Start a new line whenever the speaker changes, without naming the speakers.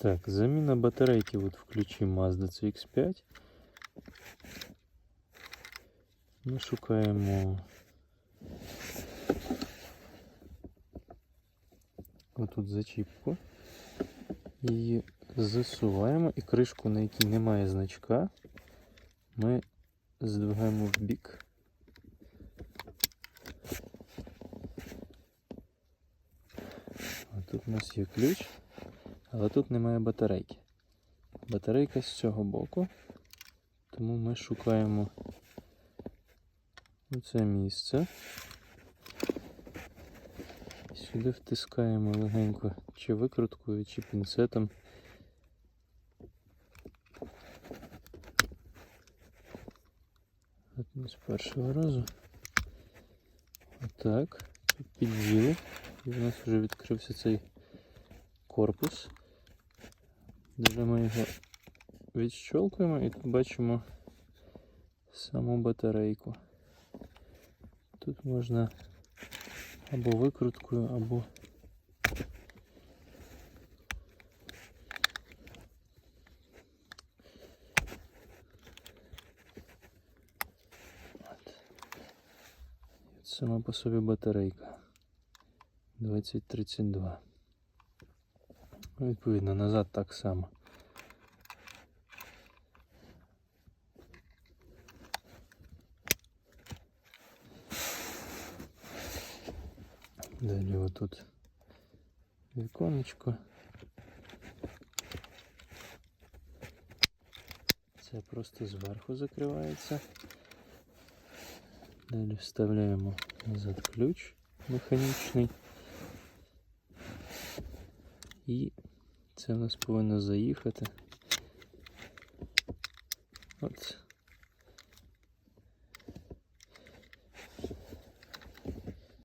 Так, заміна батарейки от в ключі Mazda CX5. Ми шукаємо отут зачіпку. Її засуваємо і кришку, на якій немає значка, ми здвигаємо в бік. А тут у нас є ключ, але тут немає батарейки. Батарейка з цього боку, тому ми шукаємо це місце. Сюди втискаємо легенько чи викруткою, чи пінцетом. От ми з першого разу. Отак. Тут підділи. І в нас вже відкрився цей корпус. Де ми його відщолкуємо і тут бачимо саму батарейку. Тут можна або викруткою, або от Сама по собі батарейка 2032. Ну, Відповідно, назад так само. Далі отут віконечко. Це просто зверху закривається. Далі вставляємо назад ключ механічний. І це у нас повинно заїхати. От